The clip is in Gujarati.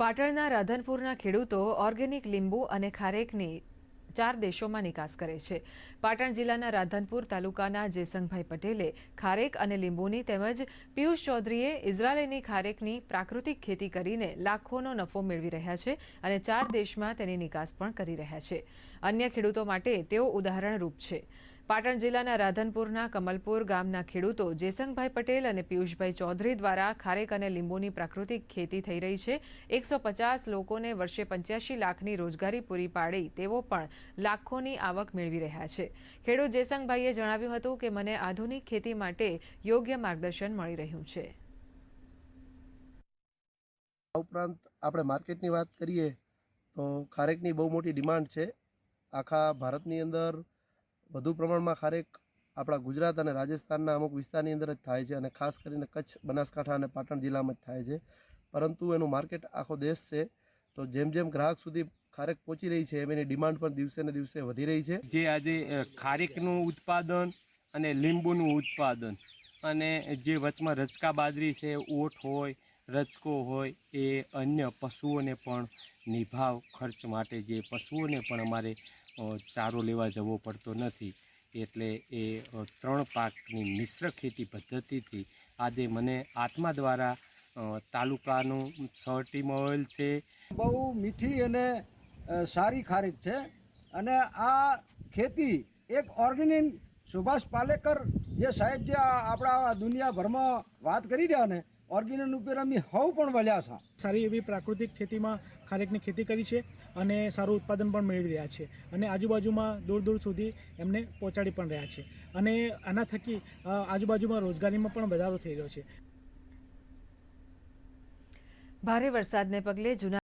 પાટણના રાધનપુરના ખેડૂતો ઓર્ગેનિક લીંબુ અને ખારેકની ચાર દેશોમાં નિકાસ કરે છે. પાટણ જિલ્લાના રાધનપુર તાલુકાના જેસંગભાઈ પટેલે ખારેક અને લીંબુની તેમજ પિયુષ ચૌધરીએ ઇઝરાયેલની ખારેકની પ્રાકૃતિક ખેતી કરીને લાખોનો નફો મેળવી રહ્યા છે અને ચાર દેશમાં તેની નિકાસ પણ કરી રહ્યા છે. અન્ય ખેડૂતો માટે તેઓ ઉદાહરણરૂપ છે. પાટણ જિલ્લાના રાધનપુરના કમલપુર ગામના ખેડૂતો જેસંગભાઈ પટેલ અને પિયુષભાઈ ચૌધરી દ્વારા ખારેક અને લીંબુની પ્રાકૃતિક ખેતી થઈ રહી છે. એકસો લોકોને વર્ષે પંચ્યાસી લાખની રોજગારી પૂરી પાડી તેઓ પણ લાખોની આવક મેળવી રહ્યા છે. ખેડૂત જેસંગભાઈએ જણાવ્યું હતું કે, મને આધુનિક ખેતી માટે યોગ્ય માર્ગદર્શન મળી રહ્યું છે. આ ઉપરાંત આપણે માર્કેટની વાત કરીએ તો ખારેકની બહુ મોટી ડિમાન્ડ છે. આખા ભારતની અંદર વધુ પ્રમાણમાં ખારેક આપણા ગુજરાત અને રાજસ્થાનના અમુક વિસ્તારની અંદર જ થાય છે અને ખાસ કરીને કચ્છ, બનાસકાંઠા અને પાટણ જિલ્લામાં જ થાય છે. પરંતુ એનું માર્કેટ આખો દેશ છે. તો જેમ જેમ ગ્રાહક સુધી ખારેક પહોંચી રહી છે, એમ એની ડિમાન્ડ પણ દિવસે ને દિવસે વધી રહી છે. જે આજે ખારેકનું ઉત્પાદન અને લીંબુનું ઉત્પાદન અને જે વચમાં રચકા બાજરી છે, ઓટ હોય રચકો હોય એ અન્ય પશુઓને પણ નિભાવ ખર્ચ માટે જે પશુઓને પણ અમારે ચારો લેવા જવો પડતો નથી. એટલે એ ત્રણ પાકની મિશ્ર ખેતી પદ્ધતિથી આજે મને આત્મા દ્વારા તાલુકાનું સર્ટી મળેલ છે. બહુ મીઠી અને સારી ખારીક છે અને આ ખેતી એક ઓર્ગેનિક સુભાષ પાલેકર જે સાહેબ જે આપણા દુનિયાભરમાં વાત કરી રહ્યા ને ઓર્ગેનિક ઉપર અમે હવ પણ વળ્યા છે. સારી એવી પ્રાકૃતિક ખેતીમાં ખારેકની ખેતી કરી છે અને સારું ઉત્પાદન પણ મેળવી રહ્યા છે અને આજુબાજુમાં દૂર દૂર સુધી એમને પહોંચાડી પણ રહ્યા છે અને આના થકી આજુબાજુમાં રોજગારીમાં પણ વધારો થઈ રહ્યો છે. ભારે વરસાદને પગલે જૂના